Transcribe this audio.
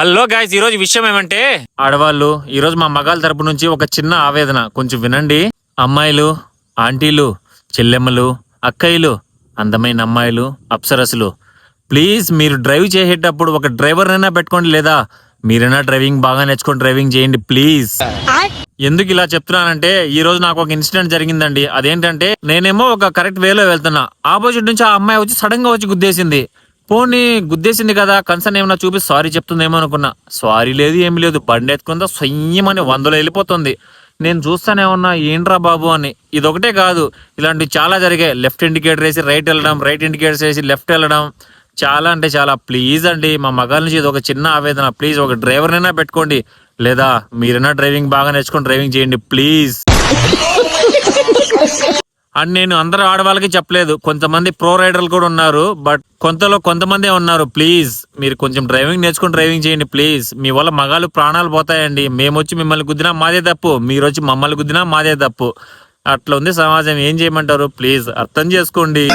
Hello guys ఈ రోజు విషయం ఏమంటే ఆడవాళ్ళు ఈ రోజు మా మగాళ్ళ తరపు నుంచి ఒక చిన్న ఆవేదన. కొంచెం వినండి. అమ్మాయిలు ఆంటీలు చెల్లెమ్మలు అక్కయ్యలు అందమైన అమ్మాయిలు అప్సరసులు. ప్లీజ్ మీరు డ్రైవ్ చేసేటప్పుడు ఒక డ్రైవర్ అయినా పెట్టుకోండి లేదా మీరైనా డ్రైవింగ్ బాగా నేర్చుకొని డ్రైవింగ్ చేయండి ప్లీజ్. ఎందుకు ఇలా చెప్తున్నానంటే ఈ రోజు నాకు ఒక ఇన్సిడెంట్ జరిగిందండి. అదేంటంటే నేనేమో ఒక కరెక్ట్ వేలో వెళ్తున్నా. ఆపోజిట్ నుంచి ఆ అమ్మాయి వచ్చి సడన్గా వచ్చి గుద్దేసింది. పోనీ గుద్దేసింది కదా కన్సర్న్ ఏమైనా చూపి సారీ చెప్తుందేమో అనుకున్నా. సారీ లేదు ఏమి లేదు బండి ఎత్తుకుందా సొయ్యమని వందలో వెళ్ళిపోతుంది. నేను చూస్తానే ఉన్నా ఏంట్రా బాబు అని. ఇదొకటే కాదు ఇలాంటివి చాలా జరిగాయి. లెఫ్ట్ ఇండికేటర్ వేసి రైట్ వెళ్ళడం రైట్ ఇండికేటర్ వేసి లెఫ్ట్ వెళ్ళడం. చాలా అంటే చాలా ప్లీజ్ అండి మా మగాల నుంచి ఇది ఒక చిన్న ఆవేదన. ప్లీజ్ ఒక డ్రైవర్నైనా పెట్టుకోండి. లేదా మీరైనా డ్రైవింగ్ బాగా నేర్చుకొని డ్రైవింగ్ చేయండి ప్లీజ్. అండ్ నేను అందరు ఆడవాళ్ళకి చెప్పలేదు. కొంతమంది ప్రో రైడర్లు కూడా ఉన్నారు బట్ కొంతలో కొంతమందే ఉన్నారు. ప్లీజ్ మీరు కొంచెం డ్రైవింగ్ నేర్చుకుని డ్రైవింగ్ చేయండి ప్లీజ్. మీ వల్ల మగాళ్ళు ప్రాణాలు పోతాయండి. మేము వచ్చి మిమ్మల్ని గుద్దినా మాదే తప్పు. మీరు వచ్చి మమ్మల్ని గుద్దినా మాదే తప్పు. అట్లా ఉంది సమాజం. ఏం చేయమంటారు? ప్లీజ్ అర్థం చేసుకోండి.